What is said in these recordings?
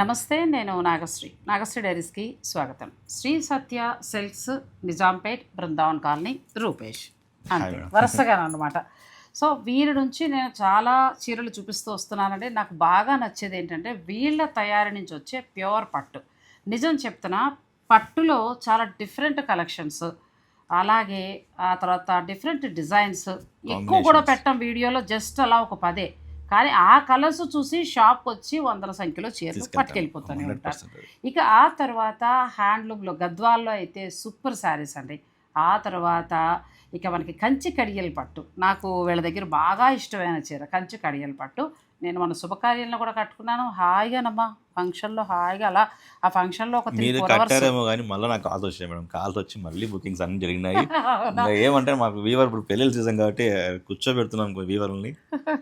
నమస్తే నేను నాగశ్రీ. నాగశ్రీ డైరీస్కి స్వాగతం. Sri Satya silks Nizampet Brindavan colony Rupesh. అంతే మేడం. వరుసగా అనమాట సో వీరి నుంచి నేను చాలా చీరలు చూపిస్తూ వస్తున్నానండి. నాకు బాగా నచ్చేది ఏంటంటే వీళ్ళ తయారీ నుంచి వచ్చే ప్యూర్ పట్టు. నిజం చెప్తున్నా పట్టులో చాలా డిఫరెంట్ కలెక్షన్స్. అలాగే ఆ తర్వాత డిఫరెంట్ డిజైన్స్. ఎక్కువ కూడా. పెట్టం వీడియోలో జస్ట్ అలా ఒక పదే. కానీ ఆ కలర్స్ చూసి షాప్కి వచ్చి వందల సంఖ్యలో చీరలు పట్టుకెళ్ళిపోతూనే ఉంటారు. ఇక ఆ తర్వాత హ్యాండ్లూమ్లో గద్వాల్లో అయితే సూపర్ శారీస్ అండి. ఆ తర్వాత ఇక మనకి కంచి కడియల పట్టు. నాకు వీళ్ళ దగ్గర బాగా ఇష్టమైన చీర కంచి కడియల పట్టు. నేను మన శుభకార్యంలో కూడా కట్టుకున్నాను. హాయిగానమ్మా ఫంక్షన్లో హాయిగా అలా. ఆ ఫంక్షన్లో ఒక మీరు కట్టారేమో కానీ మళ్ళీ నాకు కాల్స్ వచ్చాయి మేడం. కాల్స్ వచ్చి మళ్ళీ బుకింగ్స్ అన్ని జరిగినాయి. ఏమంటే మాకు వీవర్ ఇప్పుడు పెళ్ళిళ్ళ సీజన్ కాబట్టి కూర్చోబెడుతున్నాం వీవర్ని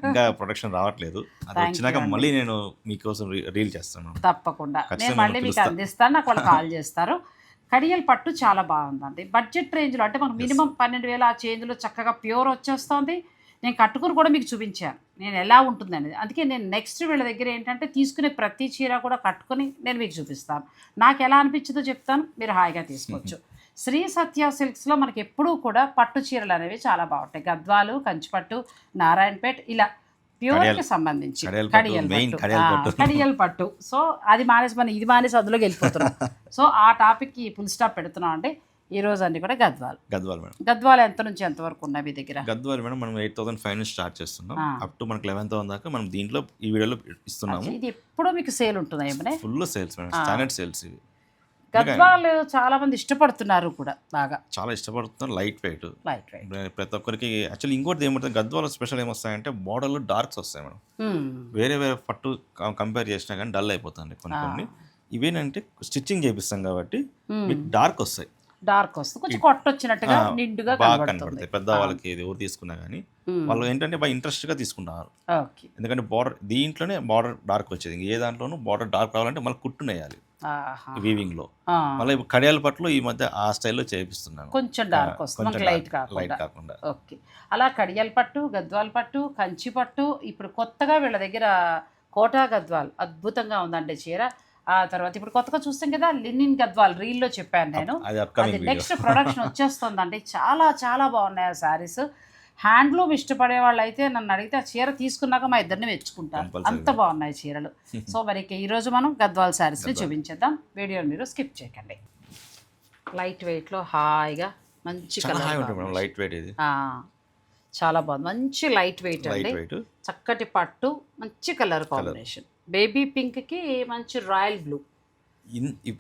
ఇంకా ప్రొడక్షన్ రావట్లేదు. అది వచ్చినాక. మళ్ళీ నేను మీకోసం రీల్ చేస్తాను. తప్పకుండా. నేను మళ్ళీ మీకు. అందిస్తాను. నాకు వాళ్ళు కాల్ చేస్తారు. కడియల్ పట్టు చాలా బాగుందండి. బడ్జెట్ రేంజ్లో అంటే మనకు మినిమం పన్నెండు వేల ఆ చేంజ్లో చక్కగా ప్యూర్ వచ్చేస్తుంది. నేను కట్టుకుని కూడా మీకు చూపించాను. నేను ఎలా ఉంటుంది అనేది అందుకే నేను నెక్స్ట్ వీళ్ళ దగ్గర ఏంటంటే తీసుకునే ప్రతి చీర కూడా కట్టుకొని నేను మీకు చూపిస్తాను. నాకు ఎలా అనిపించిందో చెప్తాను. మీరు హాయిగా తీసుకోవచ్చు. శ్రీ సత్య సిల్క్స్లో మనకి ఎప్పుడూ కూడా పట్టు చీరలు అనేవి చాలా బాగుంటాయి. గద్వాలు కంచిపట్టు నారాయణపేట్ ఇలా ప్యూర్కి సంబంధించి కడియాల్ పట్టు, కడియాల్ పట్టు. సో అది మానేసి మనం ఇది మానేసి అందులోకి వెళ్ళిపోతున్నాం. సో ఆ టాపిక్కి ఫుల్ స్టాప్ పెడుతున్నాం అంటే ఈ రోజు అన్ని కూడా గద్వాలు. గద్వాల్ మేడం. గద్వాలు ఎంత నుంచి ఎంత వరకు ఉన్నాయి మీ దగ్గర? గద్వాల్ మేడం మనం ఎయిట్ థౌసండ్ ఫైవ్ నుంచి స్టార్ట్ చేస్తున్నాం. అప్ టు మనకి లెవెన్ థౌసండ్ దాకా మనం దీంట్లో ఈ వీడియోలో ఇస్తున్నాము. ఇది ఎప్పుడూ మీకు సేల్ ఉంటుందా ఏమనే? Full sales madam. Standard sales ఇవి. గద్వాలు చాలా మంది ఇష్టపడుతున్నారు కూడా బాగా. చాలా ఇష్టపడుతున్నారు లైట్ వెయిట్ లైట్ రైట్ ప్రతి ఒక్కరికి యాక్చువల్లీ ఇంకోటి ఏమంటుంది గద్వాల స్పెషల్ ఏమొస్తాయంటే బార్డర్లో డార్క్స్ వస్తాయి మేడం. వేరే వేరే పట్టు కంపేర్ చేసినా కానీ డల్ అయిపోతుంది కొన్ని కొన్ని. ఇవేనంటే స్టిచ్చింగ్ చేపిస్తాం కాబట్టి మీకు డార్క్ వస్తాయి. డార్క్ వస్తుంది. కొంచెం కొట్టొచ్చినట్టుగా నిండుగా బాగా కనబడుతుంది. పెద్ద వాళ్ళకి ఇది ఎవరు తీసుకున్నా కానీ వాళ్ళు ఏంటంటే బాగా ఇంట్రెస్ట్గా తీసుకుంటున్నారు. ఓకే. ఎందుకంటే బార్డర్ దీంట్లోనే బార్డర్ డార్క్ వచ్చేది. ఏ దాంట్లోనూ బార్డర్ డార్క్ రావాలంటే మళ్ళీ కుట్టునేయాలి. వీవింగ్లో మళ్ళీ కడియాల పట్లు ఈ మధ్య ఆ స్టైల్లో చేపిస్తున్నాను. కొంచెం డార్క్ వస్తుంది. లైట్ లైట్ కాకుండా. కాకుండా. ఓకే. అలా కడియాల పట్టు గద్వాల పట్టు కంచి పట్టు ఇప్పుడు కొత్తగా వీళ్ళ దగ్గర కోటా గద్వాల్ అద్భుతంగా ఉందండి చీర. ఆ తర్వాత ఇప్పుడు కొత్తగా చూస్తాం కదా లినిన్ గద్వాల్ రీల్లో చెప్పాను నేను. అది నెక్స్ట్ ప్రొడక్షన్ వచ్చేస్తుందండి. చాలా చాలా బాగున్నాయి ఆ శారీస్ హ్యాండ్లూమ్ ఇష్టపడే వాళ్ళు అయితే నన్ను అడిగితే ఆ చీర తీసుకున్నాక మా ఇద్దరిని మెచ్చుకుంటారు. అంత బాగున్నాయి చీరలు. సో మరి ఈరోజు మనం గద్వాల్ శారీస్ని చూపించేద్దాం. వీడియోని మీరు స్కిప్ చేయకండి. లైట్ వెయిట్లో హాయిగా మంచి కలర్ లైట్ వెయిట్ ఇది. చాలా బాగుంది. మంచి లైట్ వెయిట్ అండి. చక్కటి పట్టు మంచి కలర్ కాంబినేషన్ బేబీ పింక్కి మంచి రాయల్ బ్లూ.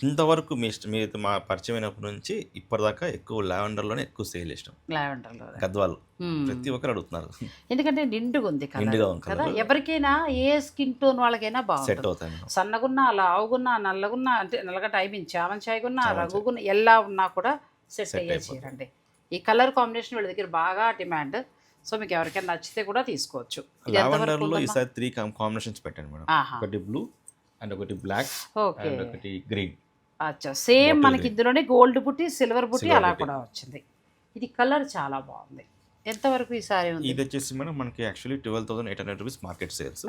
ఇంతవరకు మీ ఇష్టం మీరు మా పరిచయం అయినప్పటి నుంచి ఇప్పటిదాకా ఎక్కువ లావెండర్లోనే ఎక్కువ సేల్ ఇష్టం లావెండర్లో గద్వాల్. ప్రతి ఒక్కరు అడుగుతున్నారు. ఎందుకంటే నిండుగా ఉంది నిండుగా ఉంది కదా. ఎవరికైనా ఏ స్కిన్ టోన్ వాళ్ళకైనా సెట్ బాగుంటుంది అవుతాయి సన్నగున్నా లావుగున్నా నల్లగున్నా అంటే నల్లగా టైమింగ్ చామన్ చాయగున్నా చామన్ చాయ్. రఘుగున్నా ఎలా ఉన్నా కూడా సెట్ అయ్యే. చీరండి ఈ కలర్ కాంబినేషన్ వీళ్ళ దగ్గర బాగా డిమాండ్. సో మీకు ఎవరికైనా నచ్చితే కూడా తీసుకోవచ్చు. ఇది ఎంతవరకు లావెండర్లో ఉందమ్మా? ఈసారి త్రీ కాంబినేషన్స్ పెట్టాను మేడం. ఒకటి బ్లూ అండ్ ఒకటి బ్లాక్ ఓకే అండ్ ఒకటి గ్రీన్ అచ్చా. సేమ్ మనకి. ఇందులోనే గోల్డ్ బుట్టి సిల్వర్ బుట్టి అలా. కూడా వచ్చింది. ఇది కలర్ చాలా బాగుంది. ఎంతవరకు ఈ సారీ ఉంది? ఇది వచ్చేసి మేడం మనకి actually twelve thousand eight hundred rupees market sales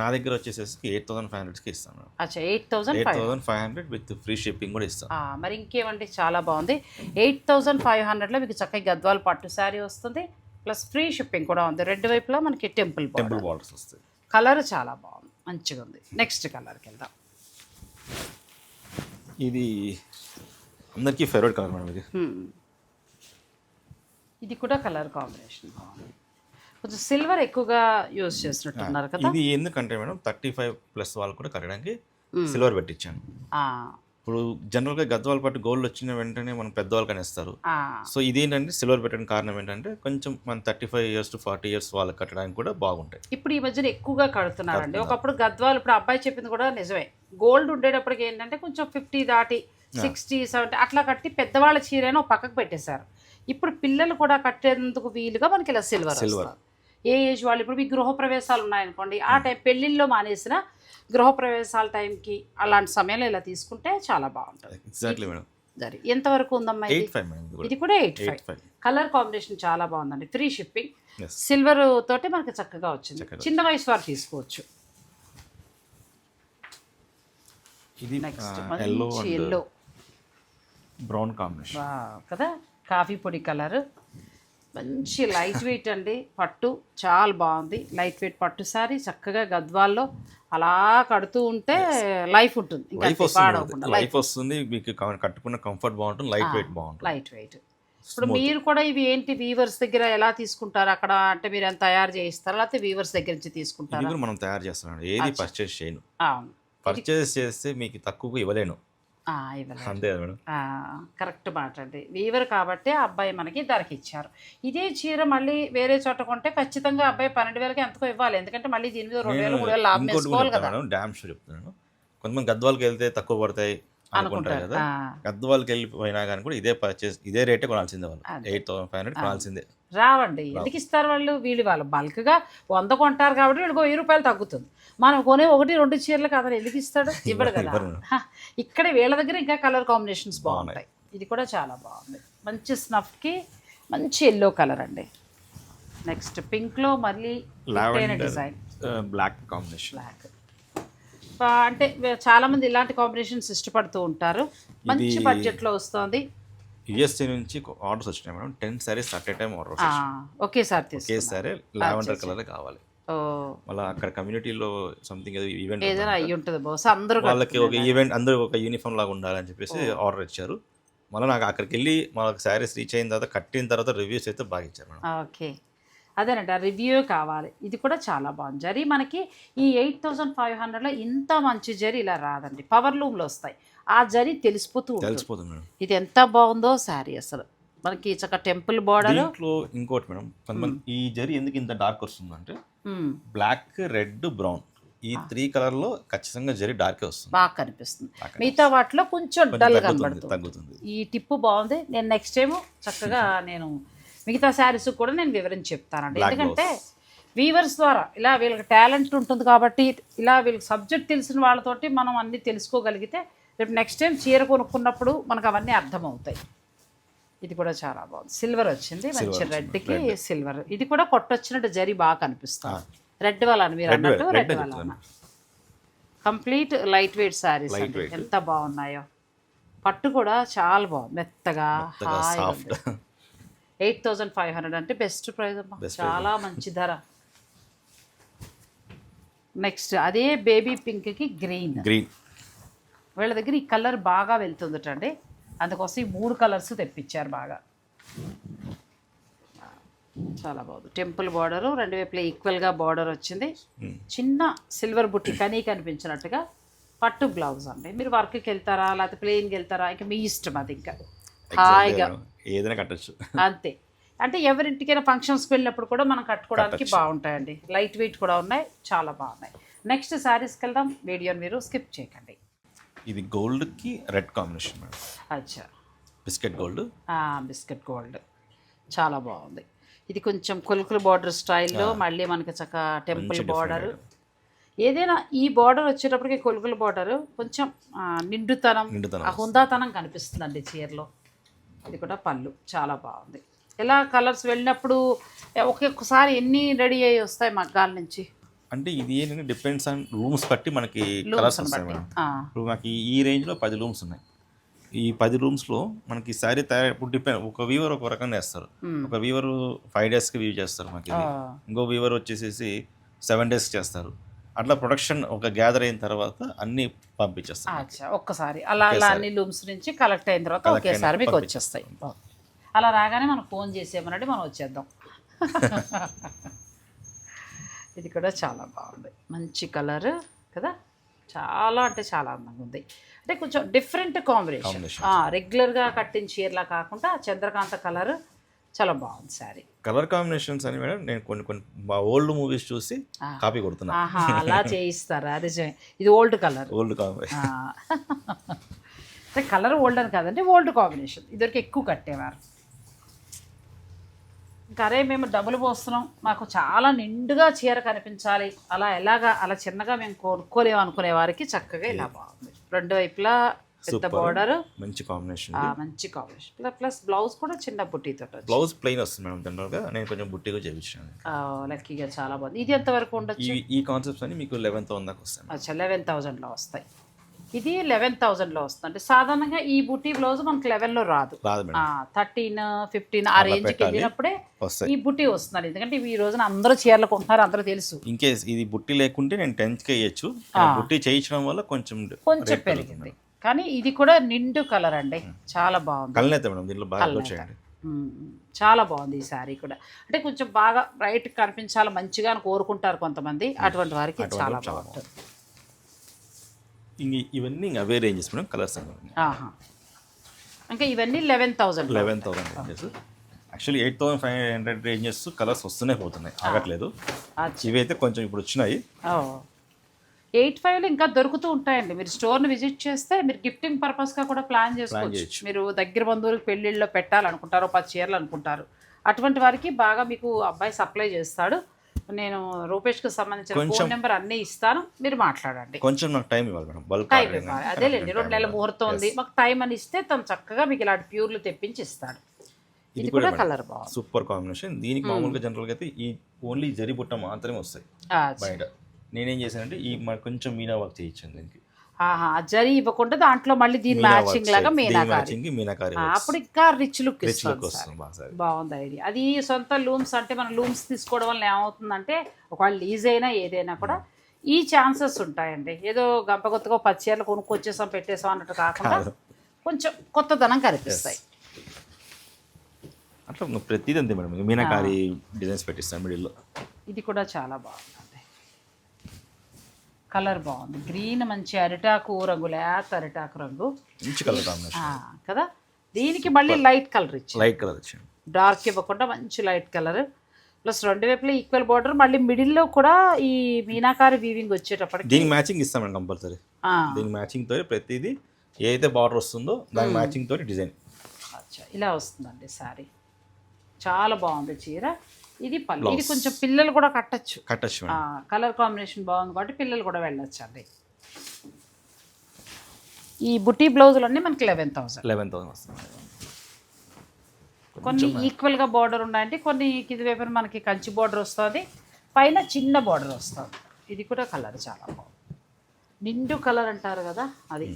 నా దగ్గర వచ్చేసేసి ఎయిట్ థౌసండ్ ఫైవ్ హండ్రెడ్కి ఇస్తాను అచ్చా eight thousand eight five thousand five hundred with free shipping కూడా ఇస్తాను మరి ఇంకేమండి? చాలా బాగుంది. ఎయిట్ థౌసండ్ ఫైవ్ హండ్రెడ్లో మీకు చక్కగా గద్వాల్ పట్టు శారీ వస్తుంది. ప్లస్ ఫ్రీ షిప్పింగ్ కూడా ఉంది. రెండు వైపులా మనకి టెంపుల్ టెంపుల్ బార్డర్స్ వస్తాయి. కలర్ చాలా బాగుంది. మంచిగా ఉంది. నెక్స్ట్ కలర్కి వెళ్దాం. ఇది అందరికీ ఫేవరెట్ కలర్ మేడం ఇది. ఇది కూడా కలర్ కాంబినేషన్ బాగుంది. కొంచెం సిల్వర్ ఎక్కువగా యూజ్ చేసినట్టున్నారు కదా. ఇది ఎందుకంటే మేడం థర్టీ ఫైవ్ ప్లస్ వాళ్ళు కూడా కట్టడానికి సిల్వర్ పెట్టించాను. ఇప్పుడు జనరల్గా గద్వాల పట్టు గోల్డ్ వచ్చిన వెంటనే మనం పెద్దవాళ్ళు కనేస్తారు. సో ఇదేంటంటే సిల్వర్ పెట్టడానికి కారణం ఏంటంటే కొంచెం మన thirty five years to forty years వాళ్ళకి కట్టడానికి కూడా బాగుంటాయి. ఇప్పుడు ఈ మధ్యన ఎక్కువగా కడుతున్నారండి. ఒకప్పుడు గద్వాలు ఇప్పుడు అబ్బాయి చెప్పింది కూడా నిజమే. గోల్డ్ ఉండేటప్పటికి ఏంటంటే కొంచెం ఫిఫ్టీ దాటి సిక్స్టీ సెవెంటీ అట్లా కట్టి పెద్దవాళ్ళ చీరైనా పక్కకు పెట్టేశారు. ఇప్పుడు పిల్లలు కూడా కట్టేందుకు వీలుగా మనకి ఇలా సిల్వర్. సిల్వర్. ఏ ఏజ్ వాళ్ళు? ఇప్పుడు మీ గృహప్రవేశాలు ఉన్నాయనుకోండి ఆ టైం పెళ్ళిళ్ళలో మానేసిన గృహప్రవేశాల టైంకి అలాంటి సమయంలో ఇలా తీసుకుంటే చాలా బాగుంటుంది. ఎగ్జాక్ట్లీ మేడం సరే ఎంతవరకు ఉందమ్మా ఇది? కూడా. ఎయిట్ ఫైవ్ కలర్ కాంబినేషన్ చాలా బాగుందండి. ఫ్రీ షిప్పింగ్ సిల్వర్ తోటి మనకి చక్కగా వచ్చింది. చిన్న వయసు వారు తీసుకోవచ్చు. ఇది నెక్స్ట్ ఎల్లో బ్రౌన్ కాంబినేషన్ కదా? కాఫీ పొడి కలర్. మంచి లైట్ వెయిట్ అండి. పట్టు చాలా బాగుంది. లైట్ వెయిట్ పట్టు సారీ చక్కగా గద్వాల్లో అలా కడుతూ ఉంటే లైఫ్ ఉంటుంది. లైఫ్ వస్తుంది లైఫ్ వస్తుంది. మీకు కట్టుకున్న కంఫర్ట్ బాగుంటుంది. లైట్ వెయిట్ బాగుంటుంది. Light weight. ఇప్పుడు మీరు కూడా ఇవి ఏంటి? వీవర్స్ దగ్గర ఎలా తీసుకుంటారు? అక్కడ అంటే మీరు ఎంత తయారు చేయిస్తారా? లేకపోతే వీవర్స్ దగ్గర నుంచి తీసుకుంటారా? మనం తయారు చేస్తున్నాం. ఏది పర్చేస్ చేయను. పర్చేస్ చేస్తే మీకు తక్కువగా ఇవ్వలేను. అంతే కదా మేడం. కరెక్ట్ మాట అండి వీవర్ కాబట్టి అబ్బాయి మనకి ధరకి ఇచ్చారు. ఇదే చీర మళ్ళీ వేరే చోట కొంటే ఖచ్చితంగా అబ్బాయి పన్నెండు వేలకి ఎంతకో ఇవ్వాలి. ఎందుకంటే మళ్ళీ దీని మీద రెండు వేలు మూడు వేలు లాభం వేసుకోవాలి కదా. డ్యామ్ షూర్ చెప్తున్నాను కొంతమంది గద్వాలకి వెళ్తే తక్కువ పడతాయి అనుకుంటారు కదా. గద్వాలకి వెళ్ళిపోయినా కానీ కూడా ఇదే పర్చేస్ ఇదే రేటే కొనాల్సిందే వాళ్ళు. ఎయిట్ థౌసండ్ ఫైవ్ హండ్రెడ్ కొనాల్సిందే. రావండి. ఎందుకు ఇస్తారు వాళ్ళు? వీళ్ళు వాళ్ళు బల్క్గా వంద కొంటారు కాబట్టి వీళ్ళకి వెయ్యి రూపాయలు తగ్గుతుంది. మనం కొనే ఒకటి రెండు చీరలు కదా ఎందుకు ఇస్తాడు? ఇవ్వడు కదా. ఇక్కడ వీళ్ళ దగ్గర ఇంకా కలర్ కాంబినేషన్స్ బాగుంటాయి. ఇది కూడా చాలా బాగుంది. మంచి స్నఫ్కి మంచి ఎల్లో కలర్ అండి. నెక్స్ట్ పింక్లో మళ్ళీ డిజైన్. బ్లాక్ కాంబినేషన్ బ్లాక్ అంటే వే- చాలా మంది ఇలాంటి కాంబినేషన్స్ ఇష్టపడుతూ ఉంటారు. మంచి బడ్జెట్లో వస్తుంది. యుఎస్ఏ నుంచి ఆర్డర్స్ వచ్చినాయి madam. Ten saris at a time order ఒకేసారి ఒకే తీసుకుంటాం సారీ లావెండర్ కలర్ కావాలి. మళ్ళీ అక్కడ కమ్యూనిటీలో సంథింగ్ ఏదో ఈవెంట్ ఏదైనా అయ్యి ఉంటుంది బహుశా అందరూ వాళ్ళకి ఒక ఈవెంట్ అందరూ ఒక యూనిఫామ్ లాగా ఉండాలని చెప్పేసి ఆర్డర్ ఇచ్చారు. మళ్ళీ నాకు అక్కడికి వెళ్ళి మనకు శారీస్ రీచ్ అయిన తర్వాత కట్టిన తర్వాత రివ్యూస్ అయితే బాగా ఇచ్చారు మేడం. ఓకే. అదేనండి ఆ రివ్యూ కావాలి. ఇది కూడా చాలా బాగుంది. జరీ మనకి ఈ ఎయిట్ థౌజండ్ ఫైవ్ హండ్రెడ్లో ఇంత మంచి జరీ ఇలా రాదండి. పవర్ లూమ్లో వస్తాయి. ఆ జరీ తెలిసిపోతూ తెలిసిపోతుంది మేడం. ఇది ఎంత బాగుందో శారీ అసలు. మనకి చక్క టెంపుల్ బార్డర్. ఇంకోటి మేడం ఈ జరి ఎందుకు ఇంత డార్క్ వస్తుందంటే బ్లాక్ రెడ్ బ్రౌన్ ఈ త్రీ కలర్లో ఖచ్చితంగా జరి డార్కే వస్తుంది. బాగా కనిపిస్తుంది. మిగతా వాటిలో కొంచెం డల్ కనబడుతుంది. తగ్గుతుంది. ఈ టిప్పు బాగుంది. నేను నెక్స్ట్ టైం చక్కగా నేను మిగతా శారీస్ కూడా నేను వివరించి చెప్తానండి. ఎందుకంటే వీవర్స్ ద్వారా ఇలా వీళ్ళకి టాలెంట్ ఉంటుంది కాబట్టి ఇలా వీళ్ళకి సబ్జెక్ట్ తెలిసిన వాళ్ళతోటి మనం అన్నీ తెలుసుకోగలిగితే రేపు నెక్స్ట్ టైం చీర కొనుక్కున్నప్పుడు మనకు అవన్నీ అర్థమవుతాయి. ఇది కూడా చాలా బాగుంది. సిల్వర్ వచ్చింది మంచి రెడ్కి సిల్వర్ ఇది కూడా కొట్టొచ్చినట్టు జరి బాగా కనిపిస్తుంది. రెడ్ వాళ్ళ మీరు అన్నట్టు రెడ్ చెప్తాను. Complete light weight saris. ఎంత బాగున్నాయో. పట్టు కూడా చాలా బాగుంది. మెత్తగా soft eight thousand five hundred అంటే బెస్ట్ ప్రైస్ అమ్మా. చాలా మంచి ధర. నెక్స్ట్ అదే బేబీ పింక్కి గ్రీన్ గ్రీన్ వీళ్ళ దగ్గర ఈ కలర్ బాగా వెళ్తుందటండి. అందుకోసం ఈ మూడు కలర్స్ తెప్పించారు బాగా. చాలా బాగుంది. టెంపుల్ బార్డర్ రెండు వైపులా ఈక్వల్గా బార్డర్ వచ్చింది. చిన్న సిల్వర్ బుట్టి కనీ కనిపించినట్టుగా పట్టు బ్లౌజ్ అండి. మీరు వర్క్కి వెళ్తారా లేకపోతే ప్లెయిన్కి వెళ్తారా? ఇంకా మీ ఇష్టం అది ఇంకా. హాయిగా. ఏదైనా కట్టచ్చు. అంతే. అంటే ఎవరింటికైనా ఫంక్షన్స్కి వెళ్ళినప్పుడు కూడా మనం కట్టుకోవడానికి బాగుంటాయండి. లైట్ వెయిట్ కూడా ఉన్నాయి చాలా బాగున్నాయి. నెక్స్ట్ శారీస్కి వెళ్దాం. వీడియోని మీరు స్కిప్ చేయకండి. ఇది గోల్డ్కి రెడ్ కాంబినేషన్ మేడం. అచ్చా. Biscuit gold. Biscuit gold. చాలా బాగుంది. ఇది కొంచెం కొలుకుల బార్డర్ స్టైల్లో మళ్ళీ మనకి చక్క టెంపుల్ బార్డర్. ఏదైనా ఈ బార్డర్ వచ్చేటప్పటికి కొలుకుల బార్డర్ కొంచెం నిండుతనం హుందాతనం కనిపిస్తుందండి చీరలో. ఇది కూడా పళ్ళు. చాలా బాగుంది. ఇలా కలర్స్ వెళ్ళినప్పుడు ఒక్కొక్కసారి ఎన్ని రెడీ అయ్యి వస్తాయి మగ్గాల నుంచి? అంటే ఇది ఏంటంటే డిపెండ్స్ ఆన్ రూమ్స్ బట్టి మనకి కలర్స్ వస్తాయి మేడం. ఇప్పుడు మనకి ఈ రేంజ్లో పది రూమ్స్ ఉన్నాయి. ఈ పది రూమ్స్లో మనకి శారీ తయారు ఇప్పుడు డిపెండ్ ఒక వీవర్ ఒక రకంగా వేస్తారు. ఒక వీవర్ ఫైవ్ డేస్కి వ్యూ చేస్తారు మనకి ఇంకో వీవర్ వచ్చేసేసి సెవెన్ డేస్కి చేస్తారు. అట్లా ప్రొడక్షన్ ఒక గ్యాదర్ అయిన తర్వాత అన్నీ పంపించేస్తారు ఒక్కసారి. అలా అలా అన్ని లూమ్స్ నుంచి కలెక్ట్ అయిన తర్వాత ఒకేసారి మీకు. వచ్చేస్తాయి. అలా రాగానే మనం ఫోన్ చేసేమనండి మనం వచ్చేద్దాం. ఇది కూడా చాలా బాగుంది. మంచి కలర్ కదా? చాలా అంటే చాలా అందంగా ఉంది. అంటే కొంచెం డిఫరెంట్ కాంబినేషన్. రెగ్యులర్గా కట్టిన చీరలా కాకుండా చంద్రకాంత కలర్ చాలా బాగుంది శారీ. కలర్ కాంబినేషన్స్ అని మేడం నేను కొన్ని కొన్ని ఓల్డ్ మూవీస్ చూసి. కాపీ కొడుతున్నా. అలా చేయిస్తారా? అది చే- ఇది ఓల్డ్ కలర్ ఓల్డ్ కాంబినేషన్ అంటే కలర్ ఓల్డ్ అని కాదండి ఓల్డ్ కాంబినేషన్ ఇదివరకు ఎక్కువ కట్టేవారు. అరే మేము డబ్బులు పోస్తున్నాం మాకు చాలా నిండుగా చీర కనిపించాలి. అలా ఎలాగా అలా చిన్నగా మేము కొనుక్కోలేము అనుకునే వారికి చక్కగా ఇలా బాగుంది. రెండు వైపులా పెద్ద. బార్డర్ మంచి కాంబినేషన్ మంచి కాంబినేషన్ ప్లస్ బ్లౌజ్ కూడా చిన్న బుట్టితో బ్లౌజ్ ప్లెయిన్ వస్తుంది మేడం జనరల్గా నేను కొంచెం బుట్టిగా చేయించాను లక్కీగా చాలా బాగుంది. ఇది ఎంతవరకు ఉండొచ్చు? ఈ కాన్సెప్ట్స్ అన్ని మీకు లెవెన్త్ దాకా వస్తాయి అచ్చా లెవెన్ థౌజండ్లో వస్తాయి. ఇది లెవెన్ థౌజండ్లో వస్తుంది. అంటే సాధారణంగా ఈ బుటీ బ్లౌజ్ మనకి లెవెన్లో రాదు. థర్టీన్ ఫిఫ్టీన్ ఆ రేంజ్కి పెట్టాలి. వెళ్ళినప్పుడే ఈ బుటీ వస్తున్నారు ఎందుకంటే ఈ రోజున అందరూ చీరలు కొంటున్నారు అందరూ తెలుసు. ఇన్కేస్ ఇది బుట్టి లేకుంటే నేను టెన్త్కే వేయచ్చు. బుట్టి చేయించడం వల్ల కొంచెం కొంచెం పెరిగింది. కానీ ఇది కూడా నిండు కలర్ అండి. చాలా బాగుంది. కలనేత మేడం దీంట్లో బాగా. చాలా బాగుంది ఈ శారీ కూడా. అంటే కొంచెం బాగా బ్రైట్ కనిపించాలి మంచిగా అని కోరుకుంటారు కొంతమంది. అటువంటి వారికి చాలా బాగుంటుంది. ఇంక ఇవన్నీ ఇంకా అవే రేంజెస్ మేడం కలర్స్ ఆహా. ఇంకా ఇవన్నీ eleven thousand eleven thousand ranges actually eight thousand five hundred ranges colours వస్తూనే పోతున్నాయి. ఆగట్లేదు. ఇవైతే కొంచెం ఇప్పుడు వచ్చినాయి. ఎయిట్ ఫైవ్లో ఇంకా దొరుకుతూ ఉంటాయండి. మీరు స్టోర్ని విజిట్ చేస్తే మీరు గిఫ్టింగ్ పర్పస్గా కూడా ప్లాన్ చేసుకోవచ్చు. చేయొచ్చు. మీరు దగ్గర బంధువులకు పెళ్ళిళ్ళలో పెట్టాలనుకుంటారు పది చీరలు అనుకుంటారు. అటువంటి వారికి బాగా మీకు అబ్బాయి సప్లై చేస్తాడు. నేను రూపేష్కి సంబంధించిన ఫోన్ నెంబర్ అన్నీ ఇస్తాను. మీరు మాట్లాడండి. కొంచెం నాకు టైం ఇవ్వాలి మేడం. బల్క్ టైం ఇవ్వాలి. అదేలేండి. రెండు నెలల ముహూర్తం ఉంది. మాకు టైం అని ఇస్తే తను చక్కగా మీకు ఇలాంటి ప్యూర్లు తెప్పించి ఇస్తాడు. ఇది కూడా కలర్ బాగుంది. Super combination. దీనికి మామూలుగా జనరల్గా అయితే ఈ ఓన్లీ జరి బుట్ట మాత్రమే వస్తాయి ఆ, బయట. నేనేం చేశానంటే ఈ మ- కొంచెం మీనా వర్క్ చేయించాను దీనికి. జరి ఇవ్వకుండా దాంట్లో మళ్ళీ దీని మ్యాచింగ్ లాగా మీనాకారి అప్పుడు ఇంకా రిచ్ లుక్ రిచ్ వస్తుంది బాగుంది ఐడియా. అది సొంత లూమ్స్ అంటే మనం లూమ్స్ తీసుకోవడం వల్ల ఏమవుతుందంటే ఒకవేళ లీజ్ అయినా ఏదైనా కూడా ఈ ఛాన్సెస్ ఉంటాయండి. ఏదో గంపగొత్తగా పచ్చి చీరలు కొనుక్కొచ్చేసాం పెట్టేసాం అన్నట్టు కాకుండా. కొంచెం కొత్తదనం కనిపిస్తాయి. అట్లా నువ్వు ప్రతిదీ అంతే మేడం. మీనాకారి డిజైన్స్ పెట్టిస్తాను మిడిల్లో. ఇది కూడా చాలా బాగుందండి కలర్ బాగుంది. గ్రీన్ మంచి అరిటాకు రంగు లేత అరిటాకు రంగు. మంచి కలర్ కదా? దీనికి మళ్ళీ లైట్ కలర్ ఇచ్చి లైట్ కలర్ డార్క్ ఇవ్వకుండా మంచి లైట్ కలర్. ప్లస్ రెండు వైపులా ఈక్వల్ బార్డర్. మళ్ళీ మిడిల్లో కూడా ఈ మీనాకారి వీవింగ్ వచ్చేటప్పటికి దీనికి మ్యాచింగ్ ఇస్తాం మేడం కంపల్సరీ దీనికి మ్యాచింగ్ తోటి ప్రతిదీ ఏదైతే బార్డర్ వస్తుందో దాని మ్యాచింగ్ తోటి డిజైన్. అచ్చా ఇలా వస్తుందండి సారీ. చాలా బాగుంది చీర. ఇది పళ్ళు ఇది కొంచెం పిల్లలు కూడా కట్టచ్చు. కట్టచ్చు కలర్ కాంబినేషన్ బాగుంది కాబట్టి పిల్లలు కూడా వెళ్ళొచ్చు అండి. ఈ బుటీ బ్లౌజులన్నీ మనకి లెవెన్ థౌసండ్ లెవెన్ థౌసండ్ వస్తుంది కొన్ని ఈక్వల్గా బార్డర్ ఉన్నాయండి. కొన్ని కింది వైపున మనకి కంచి బార్డర్ వస్తుంది. పైన చిన్న బార్డర్ వస్తుంది. ఇది కూడా కలర్ చాలా బాగుంది. నిండు కలర్ అంటారు కదా అది.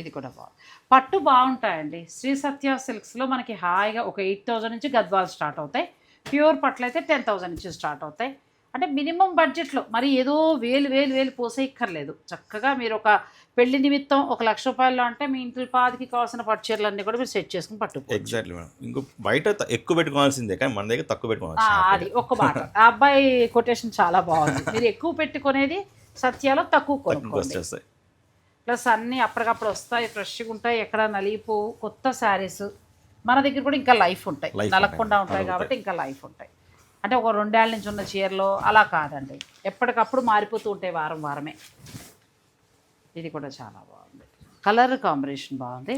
ఇది కూడా బాగుంది. పట్టు బాగుంటాయండి. శ్రీ సత్య సిల్క్స్లో మనకి హాయిగా ఒక ఎయిట్ థౌజండ్ నుంచి గద్వాలు స్టార్ట్ అవుతాయి. ప్యూర్ పట్లు అయితే టెన్ థౌజండ్ నుంచి స్టార్ట్ అవుతాయి. అంటే మినిమం బడ్జెట్లో మరి ఏదో వేలు వేలు వేలు పోసేయక్కర్లేదు. చక్కగా మీరు ఒక పెళ్ళి నిమిత్తం ఒక లక్ష రూపాయలు అంటే మీ ఇంటి పాదికి కావాల్సిన పట్టు చీరలన్నీ కూడా మీరు సెట్ చేసుకుని పట్టుకో ఎగ్జాక్ట్లీ మేడం ఇంకో బయట ఎక్కువ పెట్టుకోవాల్సిందే కానీ మన దగ్గర తక్కువ పెట్టుకోవాలి. అది ఒక్క మాట. ఆ అబ్బాయి కొటేషన్ చాలా బాగుంది. మీరు ఎక్కువ పెట్టుకునేది సత్యాలో తక్కువ కొనుక్కోండి. ప్లస్ అన్నీ అప్పటికప్పుడు వస్తాయి ఫ్రెష్గా ఉంటాయి ఎక్కడ నలిగిపోవు. కొత్త శారీస్ మన దగ్గర కూడా ఇంకా లైఫ్ ఉంటాయి. నలగకుండా ఉంటాయి. కాబట్టి ఇంకా లైఫ్ ఉంటాయి. అంటే ఒక రెండేళ్ళ నుంచి ఉన్న చీరలో అలా కాదండి. ఎప్పటికప్పుడు మారిపోతూ ఉంటాయి వారం వారమే. ఇది కూడా చాలా బాగుంది. కలర్ కాంబినేషన్ బాగుంది.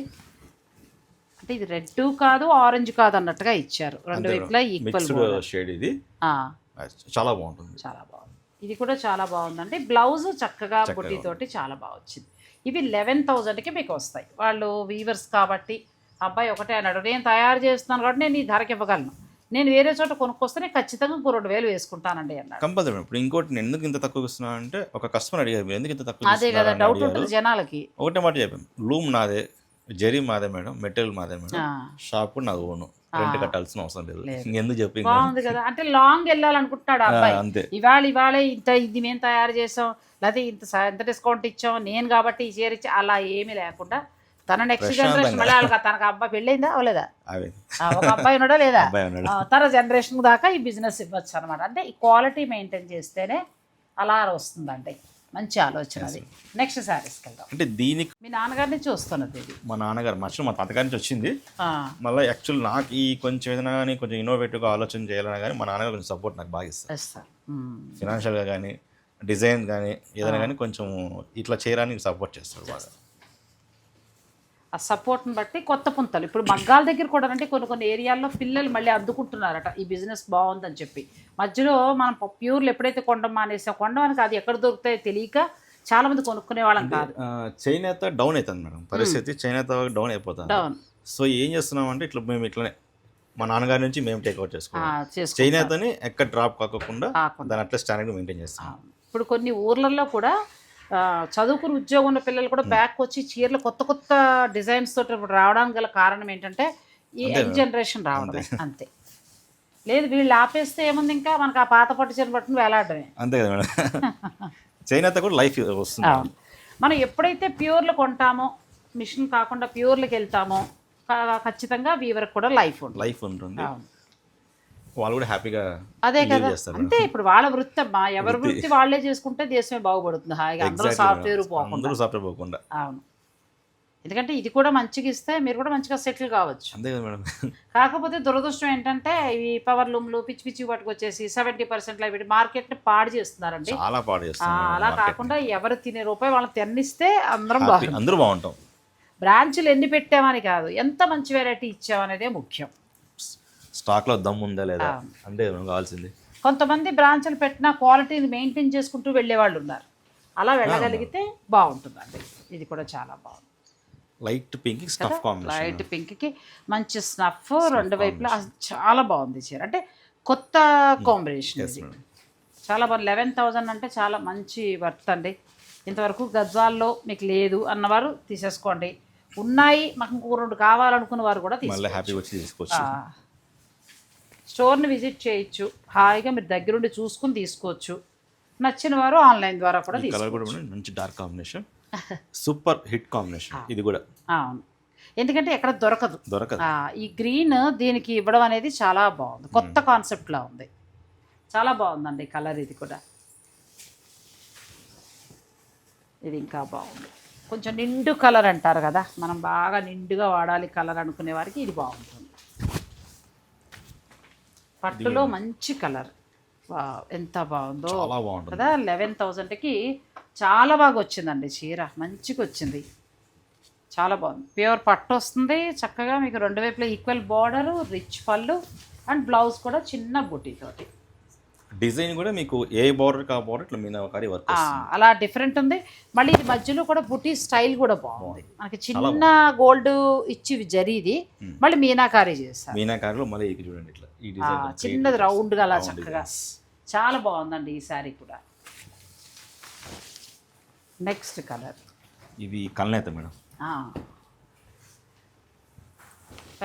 అంటే ఇది రెడ్ కాదు ఆరెంజ్ కాదు అన్నట్టుగా ఇచ్చారు. రెండు వైపులా ఈక్వల్ షేడ్ ఇది. చాలా బాగుంటుంది. చాలా బాగుంది. ఇది కూడా చాలా బాగుందండి. బ్లౌజ్ చక్కగా బుట్టి తోటి చాలా బాగా వచ్చింది. ఇవి లెవెన్ థౌజండ్కి మీకు వస్తాయి. వాళ్ళు వీవర్స్ కాబట్టి అబ్బాయి ఒకటే అన్నాడు నేను తయారు చేస్తున్నాను కాబట్టి నేను ఈ ధరకి ఇవ్వగలను. నేను వేరే చోట కొనుక్కొస్తే నేను ఖచ్చితంగా ఇంకో రెండు వేలు వేసుకుంటానండి అన్నాడు. కంపల్సరీ ఇప్పుడు ఇంకోటి నేను ఎందుకు ఇంత తక్కువ ఇస్తున్నా అంటే ఒక కస్టమర్ అడిగారు మీరు ఎందుకు ఇంత తక్కువ అదే కదా డౌట్ అడిగారు. ఉంటుంది జనాలకి. ఒకటే మాట చెప్పాను లూమ్ నాదే జరీ మాదే మేడం మెటీరియల్ మాదే మేడం ఆ, షాప్ కూడా నాది ఓను రెంట్ కట్టాల్సిన అవసరం లేదు. ఇంకెందుకు చెప్పి ఇంకా? బాగుంది కదా అంటే లాంగ్ వెళ్ళాలనుకుంటున్నాడు ఆ ఆ, అబ్బాయి. అంతే. ఇవాళ ఇవాళే ఇంత ఇది మేము తయారు చేసాం లేకపోతే ఇంత స- ఎంత డిస్కౌంట్ ఇచ్చాం నేను కాబట్టి ఈ చీర ఇచ్చా అలా ఏమీ లేకుండా తన నెక్స్ట్ జనరేషన్ మళ్ళీ వాళ్ళకి తనకు అబ్బాయి పెళ్ళైందా అవలేదా ఒక అబ్బాయి ఉన్నాడా లేదా? తన జనరేషన్ దాకా ఈ బిజినెస్ ఇవ్వచ్చు అనమాట అంటే ఈ క్వాలిటీ మెయింటైన్ చేస్తేనే అలా వస్తుందండి. మంచి ఆలోచన అది. నెక్స్ట్ శారీస్కి వెళ్దాం. అంటే దీనికి మీ నాన్నగారి నుంచి వస్తున్నది ఇది. మా నాన్నగారు మర్చి మా తాతగారి నుంచి వచ్చింది మళ్ళీ యాక్చువల్ నాకు ఈ కొంచెం ఏదైనా కానీ కొంచెం ఇన్నోవేటివ్గా ఆలోచన చేయాలన్నా కానీ మా నాన్నగారు కొంచెం సపోర్ట్ నాకు బాగా ఇస్తారు. ఫినాన్షియల్గా కానీ డిజైన్ కానీ ఏదైనా కానీ కొంచెం ఇట్లా చేయడానికి సపోర్ట్ చేస్తారు బాగా. ఆ సపోర్ట్ని బట్టి కొత్త పుంతలు. ఇప్పుడు మగ్గాల దగ్గర కూడా అంటే కొన్ని కొన్ని ఏరియాల్లో పిల్లలు మళ్ళీ అద్దుకుంటున్నారట ఈ బిజినెస్ బాగుందని చెప్పి. మధ్యలో మనం ప్యూర్లు ఎప్పుడైతే కొండం మానేసాం కొండమానికి అది ఎక్కడ దొరుకుతాయో తెలియక చాలా మంది కొనుక్కునే వాళ్ళం కాదు. చేనేత డౌన్ అవుతుంది మేడం. పరిస్థితి చేనేత డౌన్ అయిపోతుంది. డౌన్. సో ఏం చేస్తున్నాం అంటే ఇట్లా మేము ఇట్లనే మా నాన్నగారి నుంచి మేము టేక్అవుట్ చేసుకున్నాం. చేసుకో చేనేతని ఎక్కడ డ్రాప్ కాకుండా. దాని అట్లా స్టాండర్డ్ మెయింటైన్ చేస్తాం ఇప్పుడు కొన్ని ఊర్లలో కూడా చదువుకుని ఉద్యోగం ఉన్న పిల్లలు కూడా బ్యాక్ వచ్చి చీరలు కొత్త కొత్త డిజైన్స్ తోటి రావడానికి గల కారణం ఏంటంటే ఈ యంగ్ జనరేషన్ రావడమే. అంతే. లేదు వీళ్ళు ఆపేస్తే ఏముంది ఇంకా? మనకు ఆ పాత పట్టు చీర పట్టుకుని వేలాడమే అంతే కదా చైనా కూడా లైఫ్ వస్తుంది. మనం ఎప్పుడైతే ప్యూర్లు కొంటామో మిషన్ కాకుండా ప్యూర్లకు వెళ్తామో ఖచ్చితంగా వీవర్కి కూడా లైఫ్ ఉంటుంది. లైఫ్ ఉంటుంది. వాళ్ళు కూడా హ్యాపీగా అదే కదా. అంతే ఇప్పుడు వాళ్ళ వృత్తి. అమ్మా ఎవరి వృత్తి వాళ్ళే చేసుకుంటే దేశమే బాగుపడుతుంది. హాయిగా అందరూ సాఫ్ట్వేర్. పోకుండా. అందరూ సాఫ్ట్వేర్ పోకుండా. అవును. ఎందుకంటే ఇది కూడా మంచిగా ఇస్తే మీరు కూడా మంచిగా సెటిల్ కావచ్చు. అంతే కదా మేడం. కాకపోతే దురదృష్టం ఏంటంటే ఈ పవర్ లూమ్లు పిచ్చి పిచ్చి పట్టుకొచ్చేసి సెవెంటీ పర్సెంట్ పెట్టి మార్కెట్ని పాడు చేస్తున్నారండి. చాలా పాడు అలా కాకుండా ఎవరు తినే రూపాయి వాళ్ళని తెన్నిస్తే అందరం. బాగుంది అందరూ బాగుంటాం. బ్రాంచ్లు ఎన్ని పెట్టామని కాదు. ఎంత మంచి వెరైటీ ఇచ్చామనేదే ముఖ్యం. స్టాక్లో దమ్ ఉందా లేదా మేడం కావాల్సింది? కొంతమంది బ్రాంచ్లు పెట్టిన క్వాలిటీని మెయింటైన్ చేసుకుంటూ వెళ్ళే వాళ్ళు ఉన్నారు. అలా వెళ్ళగలిగితే బాగుంటుందండి. ఇది కూడా చాలా బాగుంది. Light pink stuff combination. Light పింక్కి మంచి స్నఫ్ రెండు వైపులా చాలా బాగుంది చీర. అంటే కొత్త కాంబినేషన్ ఇది. చాలా బాగుంది. లెవెన్ థౌజండ్ అంటే చాలా మంచి వర్త్ అండి. ఇంతవరకు గద్వాల్లో మీకు లేదు అన్నవారు తీసేసుకోండి. ఉన్నాయి మాకు ఇంకో రెండు కావాలనుకున్న వారు కూడా తీసుకోవచ్చు. స్టోర్ని విజిట్ చేయొచ్చు. హాయిగా మీరు దగ్గరుండి చూసుకుని తీసుకోవచ్చు. నచ్చిన వారు ఆన్లైన్ ద్వారా కూడా కలర్ తీసుకోవచ్చు. కూడా మంచి dark combination. Super hit combination. ఇది కూడా. అవును. ఎందుకంటే ఎక్కడ దొరకదు. దొరకదు. ఆ, ఈ గ్రీన్ దీనికి ఇవ్వడం అనేది చాలా బాగుంది. కొత్త కాన్సెప్ట్లా ఉంది. చాలా బాగుందండి కలర్ ఇది కూడా. ఇది ఇంకా బాగుంది. కొంచెం నిండు కలర్ అంటారు కదా. మనం బాగా నిండుగా వాడాలి కలర్ అనుకునే వారికి ఇది బాగుంటుంది. పట్టులో మంచి కలర్. ఎంత బాగుందో. కదా లెవెన్ థౌజండ్కి చాలా బాగా వచ్చిందండి చీర. మంచిగా వచ్చింది. చాలా బాగుంది. ప్యూర్ పట్టు వస్తుంది. చక్కగా మీకు రెండు వైపులా ఈక్వల్ బార్డరు రిచ్ పళ్ళు అండ్ బ్లౌజ్ కూడా చిన్న బుటీతోటి. డిజైన్ కూడా మీకు ఏ బార్డర్ కా బార్డర్ ఇట్లా మీనాకారి వర్క్ అలా డిఫరెంట్ ఉంది. మళ్ళీ ఇది మధ్యలో కూడా బుటీ స్టైల్ కూడా బాగుంది. మనకి చిన్న గోల్డ్ ఇచ్చి జరీది మళ్ళీ మీనాకారీ చేస్తారు మీనాకారిలో మళ్ళీ ఇది చూడండి ఇట్లా. ఈ డిజైన్ చిన్నది రౌండ్గా అలా చక్కగా. చాలా బాగుందండి ఈ శారీ కూడా. నెక్స్ట్ కలర్ ఇవి కల్నేత మేడం.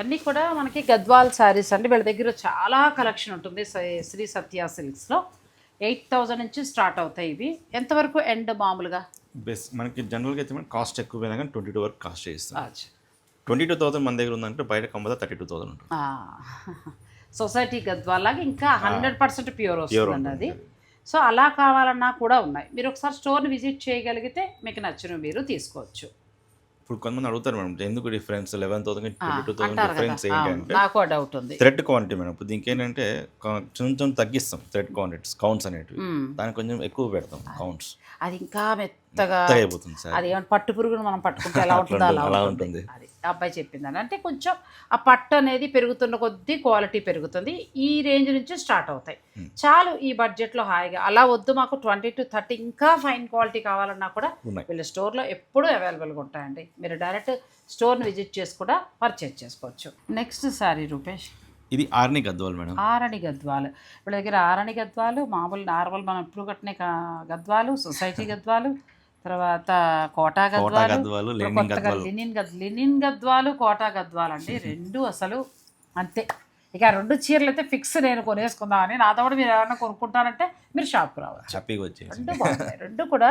అన్నీ కూడా మనకి గద్వాల్ శారీస్ అండి. వీళ్ళ దగ్గర చాలా కలెక్షన్ ఉంటుంది. శ్రీ సత్య సిల్క్స్లో ఎయిట్ థౌజండ్ నుంచి స్టార్ట్ అవుతాయి ఇవి. ఎంతవరకు ఎండ్ మామూలుగా? బెస్ట్ మనకి జనరల్గా అయితే మనం కాస్ట్ ఎక్కువ పోయినా కానీ ట్వంటీ టూ వరకు కాస్ట్ చేస్తాం. ట్వంటీ టూ థౌసండ్ మన దగ్గర ఉందంటే బయట కంపల్సరీ థర్టీ టూ థౌసండ్ ఉంటుంది. సొసైటీ గద్వాల్ లాగా ఇంకా హండ్రెడ్ పర్సెంట్ ప్యూర్ వస్తుందండి అది. సో అలా కావాలన్నా కూడా ఉన్నాయి. మీరు ఒకసారి స్టోర్ని విజిట్ చేయగలిగితే మీకు నచ్చినవి మీరు తీసుకోవచ్చు. ఇప్పుడు కొంతమంది అడుగుతారు మేడం ఎందుకు difference? Eleven thousand two thousand difference ఏంటంటే నాకు డౌట్ ఉంది. Thread quantity madam. ఇప్పుడు దీనికి ఏంటంటే కొంచెం తగ్గిస్తాం థ్రెడ్ క్వాంటిటీస్ కౌంట్స్ అనేటివి. దానికి కొంచెం ఎక్కువ పెడతాం కౌంట్స్ అది ఇంకా మెత్తగా అయిపోతుంది సార్. అది ఏమైనా పట్టు పురుగును మనం పట్టుకుంటే ఎలా ఉంటుందో అలా ఉంటుంది. అది అబ్బాయి చెప్పిందని. అంటే కొంచెం ఆ పట్టు అనేది పెరుగుతున్న కొద్దీ క్వాలిటీ పెరుగుతుంది. ఈ రేంజ్ నుంచి స్టార్ట్ అవుతాయి. చాలు ఈ బడ్జెట్లో హాయిగా. అలా వద్దు మాకు ట్వంటీ టు థర్టీ ఇంకా ఫైన్ క్వాలిటీ కావాలన్నా కూడా వీళ్ళ స్టోర్లో ఎప్పుడూ అవైలబుల్గా ఉంటాయండి. మీరు డైరెక్ట్ స్టోర్ని విజిట్ చేసి కూడా పర్చేజ్ చేసుకోవచ్చు. Next sorry Rupesh. ఇది ఆర్ని గద్వాల్ మేడం. ఆరణి గద్వాలు. వీళ్ళ దగ్గర ఆరణి గద్వాలు మామూలు నార్మల్ మనం ఎప్పుడు కట్టిన గద్వాలు సొసైటీ గద్వాలు తర్వాత కోటా గద్వాలు లెనిన్ కొత్తగా గద్వాలు. లినిన్ గద్ లినిన్ గద్వాలు కోటా గద్వాలు అండి. రెండు అసలు అంతే. ఇక రెండు చీరలు అయితే ఫిక్స్ నేను కొనేసుకుందామని. నాతో కూడా మీరు ఎవరైనా కొనుక్కుంటారంటే మీరు షాప్కి రావచ్చు. హ్యాపీగా వచ్చేసి రెండు బాగున్నాయి. రెండు కూడా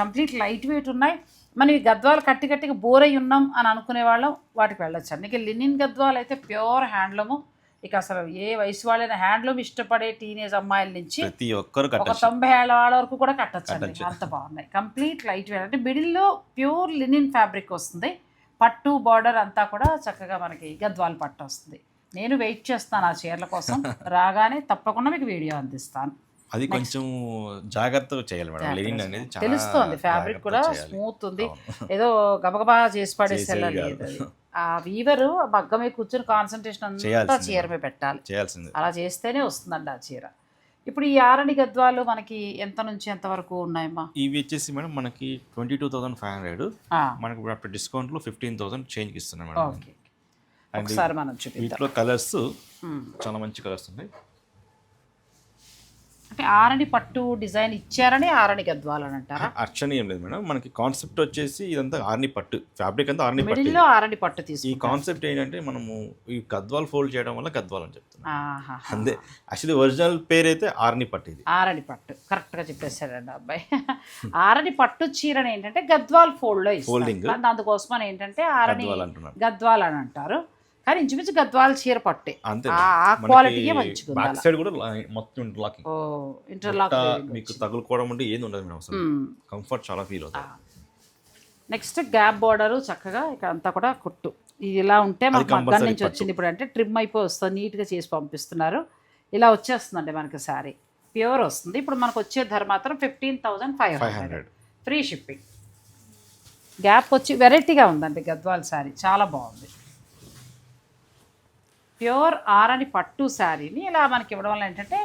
కంప్లీట్ లైట్ వెయిట్ ఉన్నాయి. మనం ఈ గద్వాలు కట్టి కట్టిగా బోర్ అయి ఉన్నాం అని అనుకునే వాళ్ళం వాటికి వెళ్ళొచ్చు అందుకే లినిన్ గద్వాలు అయితే ప్యూర్ హ్యాండ్లూము ఇక అసలు ఏ వయసు వాళ్ళైనా హ్యాండ్లూమ్ ఇష్టపడే టీనేజ్ అమ్మాయిల నుంచి ప్రతి ఒక్కరు ఒక తొంభై ఏళ్ళ వాళ్ళ వరకు కూడా కట్టచ్చు. అంత బాగున్నాయి. Complete light weight. అంటే మిడిల్లో ప్యూర్ లినిన్ ఫ్యాబ్రిక్ వస్తుంది. పట్టు బార్డర్ అంతా కూడా చక్కగా మనకి గద్వాల్ పట్టు వస్తుంది. నేను వెయిట్ చేస్తాను ఆ చీరల కోసం. రాగానే తప్పకుండా మీకు వీడియో అందిస్తాను. అది కొంచెం జాగ్రత్తగా చేయాలి మేడం. లెనిన్ అనేది తెలుస్తోంది. ఫ్యాబ్రిక్ కూడా. స్మూత్ ఉంది. ఏదో గబగబా చేసి పడేసేలా లేదు. ఆ వీవరు మగ్గ మీద కూర్చొని కాన్సన్ట్రేషన్ అంతా. చీర మీద పెట్టాలి. చేయాల్సింది. అలా చేస్తేనే వస్తుందండి ఆ చీర. ఇప్పుడు ఈ ఆరణి గద్వాలు మనకి ఎంత నుంచి ఎంత వరకు ఉన్నాయమ్మా? ఇవి వచ్చేసి మేడం మనకి twenty two thousand five hundred ఆ, మనకి ఇప్పుడు అప్పుడు డిస్కౌంట్లో ఫిఫ్టీన్ థౌసండ్ చేంజ్కి ఇస్తున్నాం మేడం. ఓకే. ఒకసారి మనం వీటిలో కలర్స్. చాలా మంచి కలర్స్ ఉన్నాయి. అంటే ఆరని పట్టు డిజైన్ ఇచ్చారని ఆరని గద్వాలు అని అంటారా? అర్చన ఏం లేదు మేడం. మనకి కాన్సెప్ట్ వచ్చేసి ఇదంతా ఆర్ని పట్టు ఫ్యాబ్రిక్ అంతా ఆర్ని పట్టు. ఆరని పట్టు ఈ తీసుకుంటారు. కాన్సెప్ట్ ఏంటంటే మనము ఈ గద్వాల్ ఫోల్డ్ చేయడం వల్ల గద్వాల్ అని చెప్తున్నాం. అంతే. యాక్చువల్లీ ఒరిజినల్ పేరు అయితే ఆర్ని పట్టు ఇది. ఆరని పట్టు. కరెక్ట్గా చెప్పేశాడండి అబ్బాయి. ఆరని పట్టు చీరని ఏంటంటే గద్వాల్ ఫోల్డ్లో Folding. ఇస్తారు అందుకోసమని ఏంటంటే అంటున్నారు. గద్వాల్ అని అంటారు. కానీ ఇంచుమించు గద్వాల్ చీర పట్టే. ఆ క్వాలిటీయే మంచిగా బ్యాక్. సైడ్ కూడా మొత్తం ఇంటర్లాకింగ్ ఓ ఇంటర్లాక్ మీకు తగులుకోవడం అంటే ఏంది ఉండదు మేడం అసలు. కంఫర్ట్ చాలా ఫీల్ అవుతుంది. నెక్స్ట్ గ్యాప్ బార్డర్ చక్కగా ఇక్కడ అంతా కూడా కుట్టు. ఇది ఇలా ఉంటే మనకు మగ్గం నుంచి వచ్చింది. ఇప్పుడు అంటే ట్రిమ్ అయిపోయి వస్తుంది. నీట్గా చేసి పంపిస్తున్నారు. ఇలా వచ్చేస్తుందండి మనకి సారీ ప్యూర్ వస్తుంది. ఇప్పుడు మనకు వచ్చే ధర మాత్రం fifteen thousand five hundred free shipping gap వచ్చి వెరైటీగా ఉందండి గద్వాల్ శారీ. చాలా బాగుంది. ప్యూర్ ఆరని పట్టు శారీని ఇలా మనకి ఇవ్వడం వల్ల ఏంటంటే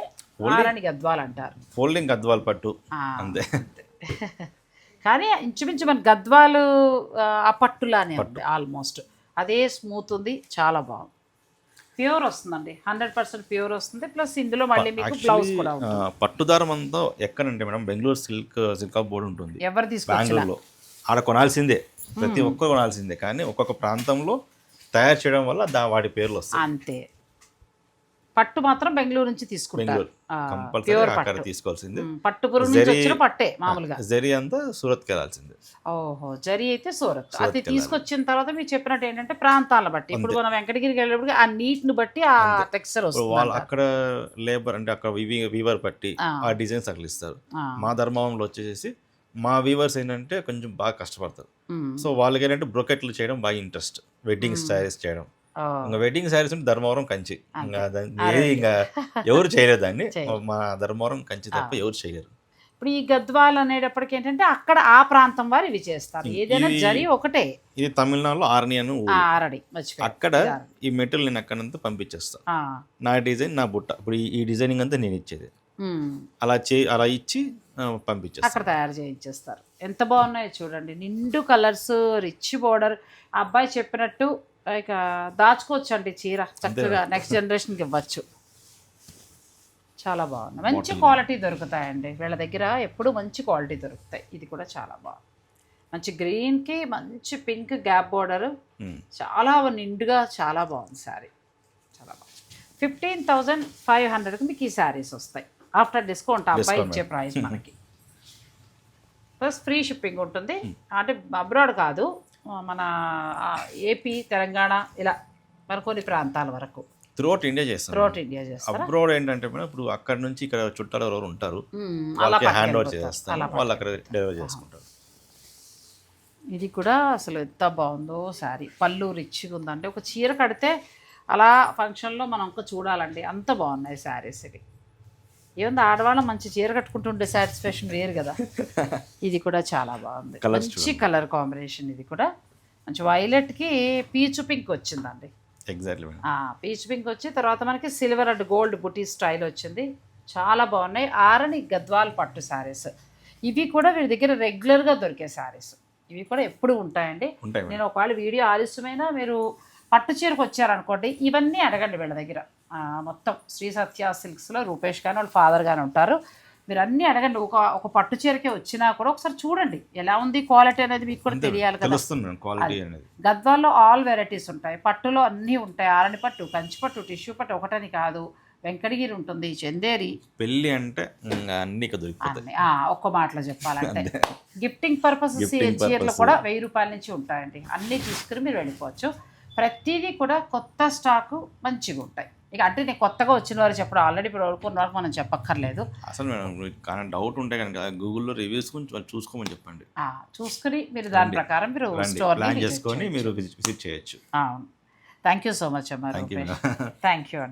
ఆరని గద్వాల్ అంటారు. ఫోల్డింగ్ గద్వాల్ పట్టు. అంతే. కానీ ఇంచుమించు మన గద్వాలు ఆ, పట్టులానే ఉంది ఆల్మోస్ట్ అదే స్మూత్ ఉంది చాలా బాగుంది. ప్యూర్ వస్తుందండి. హండ్రెడ్ పర్సెంట్ ప్యూర్ వస్తుంది. ప్లస్ ఇందులో మళ్ళీ మీకు బ్లౌజ్ కూడా పట్టుదారం అంతా ఎక్కడంటే madam? Bengaluru silk silk board ఉంటుంది. ఎవరు బెంగళూరులో. ఆడ కొనాల్సిందే. ప్రతి ఒక్కరు కొనాల్సిందే. కానీ ఒక్కొక్క ప్రాంతంలో తయారు చేయడం వల్ల దా వాటి పేర్లు వస్తాయి. అంతే. పట్టు మాత్రం బెంగళూరు నుంచి తీసుకుంటారు. కంపల్సరీ అక్కడ తీసుకోవాల్సిందే. ఉమ్, పట్టు పురుగు నుంచి జరీ- వచ్చిన పట్టే మామూలుగా. జరీ అంతా సూరత్కి వెళ్ళాల్సిందే ఓహో జరి అయితే సూరత్. అది. తీసుకొచ్చిన తర్వాత మీరు చెప్పినట్టు ఏంటంటే ప్రాంతాల బట్టి. ఇప్పుడు మనం వెంకటగిరికి వెళ్ళేప్పుడు ఆ నీటిని బట్టి ఆ టెక్స్చర్ వస్తుంది వాళ్ళు అక్కడ లేబర్ అంటే అక్కడ వీవర్ పట్టి ఆ. డిజైన్స్ అక్కడ ఇస్తారు. మా ధర్మంలో వచ్చేసి మా వీవర్స్ ఏంటంటే కొంచెం బాగా కష్టపడతారు. సో వాళ్ళకి ఏంటంటే బ్రొకెట్లు చేయడం బాగా ఇంట్రెస్ట్. వెడ్డింగ్ శారీస్ చేయడం. ఇంకా వెడ్డింగ్ శారీస్ అంటే ధర్మవరం కంచి. ఇంకా అంతే. ఏది ఇంకా ఎవరు చేయలేదు దాన్ని. మా ధర్మవరం కంచి తప్ప ఎవరు చేయలేరు ఇప్పుడు ఈ గద్వాల్ అనేటప్పటికి ఏంటంటే అక్కడ ఆ ప్రాంతం వారు ఇవి చేస్తారు. ఏదైనా జరి ఒకటే. ఇది తమిళనాడులో ఆర్ని అని ఆరడి అక్కడ ఈ మెటీరియల్ నేను అక్కడంతా పంపించేస్తాను ఆ, నా డిజైన్ నా బుట్ట. ఇప్పుడు ఈ- డిజైనింగ్ అంతా నేను ఇచ్చేది. అలా చే అలా ఇచ్చి పంపించేస్తాను అక్కడ తయారు చేయించేస్తారు. ఎంత బాగున్నాయో చూడండి. నిండు కలర్స్ రిచ్ బోర్డర్. అబ్బాయి చెప్పినట్టు ఇక దాచుకోవచ్చు అండి చీర చక్కగా నెక్స్ట్ జనరేషన్కి ఇవ్వచ్చు. చాలా బాగుంది. మంచి క్వాలిటీ దొరుకుతాయండి. వీళ్ళ దగ్గర ఎప్పుడు మంచి క్వాలిటీ దొరుకుతాయి. ఇది కూడా చాలా బాగుంది. మంచి గ్రీన్కి మంచి పింక్ గ్యాప్ బోర్డర్. చాలా నిండుగా చాలా బాగుంది శారీ. చాలా బాగుంది. ఫిఫ్టీన్ థౌజండ్ ఫైవ్ హండ్రెడ్కి మీకు ఈ శారీస్ వస్తాయి. ఆఫ్టర్ డిస్కౌంట్ అబ్బాయి ఇచ్చే ప్రైస్ మనకి. ప్లస్ ఫ్రీ షిప్పింగ్ ఉంటుంది. అంటే అబ్రాడ్ కాదు. మన ఏపీ తెలంగాణ ఇలా మరికొన్ని ప్రాంతాల వరకు. త్రూఅవుట్ ఇండియా చేస్తాను త్రోట్ ఇండియా చేస్తారా? అబ్రాడ్ ఏంటంటే మేడం ఇప్పుడు అక్కడ నుంచి ఇక్కడ చుట్టాలు ఎవరు ఉంటారు వాళ్ళకి హ్యాండ్ ఓవర్ అలా వాళ్ళు అక్కడ డెలివరీ చేసుకుంటారు. ఇది కూడా అసలు ఎంత బాగుందో శారీ. పళ్ళు రిచ్గా ఉందంటే ఒక చీర కడితే అలా ఫంక్షన్లో మనం ఇంకా చూడాలండి. అంత బాగున్నాయి శారీస్ ఇవి. ఏముంది ఆడవాళ్ళం మంచి చీర కట్టుకుంటుండే సాటిస్ఫాక్షన్ వేరు కదా. ఇది కూడా చాలా బాగుంది. మంచి కలర్ కాంబినేషన్ ఇది కూడా. మంచి వైలెట్కి పీచు పింక్ వచ్చిందండి. ఎగ్జాక్ట్లీ పీచ్ పింక్ వచ్చి తర్వాత మనకి silver and gold buti style వచ్చింది. చాలా బాగున్నాయి. ఆరని గద్వాల్ పట్టు శారీస్ ఇవి కూడా వీరి దగ్గర రెగ్యులర్గా దొరికే శారీస్ ఇవి కూడా ఎప్పుడు ఉంటాయండి? నేను ఒకవేళ వీడియో ఆలస్యమైనా మీరు పట్టు చీరకు వచ్చారనుకోండి ఇవన్నీ అడగండి వీళ్ళ దగ్గర. ఆ, మొత్తం శ్రీ సత్య సిల్క్స్లో రూపేష్ కానీ వాళ్ళ ఫాదర్ కానీ ఉంటారు. మీరు అన్నీ అడగండి. ఒక ఒక పట్టు చీరకే వచ్చినా కూడా ఒకసారి చూడండి. ఎలా ఉంది క్వాలిటీ అనేది మీకు కూడా తెలియాలి కదా. గద్వాల్లో ఆల్ వెరైటీస్ ఉంటాయి. పట్టులో అన్నీ ఉంటాయి. ఆరణి పట్టు కంచి పట్టు టిష్యూ పట్టు ఒకటని కాదు. వెంకటగిరి ఉంటుంది చందేరి. పెళ్ళి అంటే అన్ని ఒక్క మాటలో చెప్పాలంటే. గిఫ్టింగ్ పర్పస్ చీరలు. కూడా వెయ్యి రూపాయల నుంచి ఉంటాయండి. అన్నీ తీసుకుని మీరు వెళ్ళిపోవచ్చు. ప్రతిదీ కూడా కొత్త స్టాకు మంచిగా ఉంటాయి. ఇక అంటే నేను కొత్తగా వచ్చిన వారు చెప్పడం ఆల్రెడీ ఇప్పుడు వరకు వరకు మనం చెప్పక్కర్లేదు. అసలు మేడం కానీ డౌట్ ఉంటే కనుక గూగుల్లో రివ్యూస్ గురించి చూసుకోమని చెప్పండి. చూసుకుని మీరు దాని ప్రకారం మీరు స్టోర్ ప్లాన్ చేసుకొని మీరు విజిట్ చేయొచ్చు. అవును. థ్యాంక్ యూ సో మచ్ అమ్మ థ్యాంక్ యూ అండి.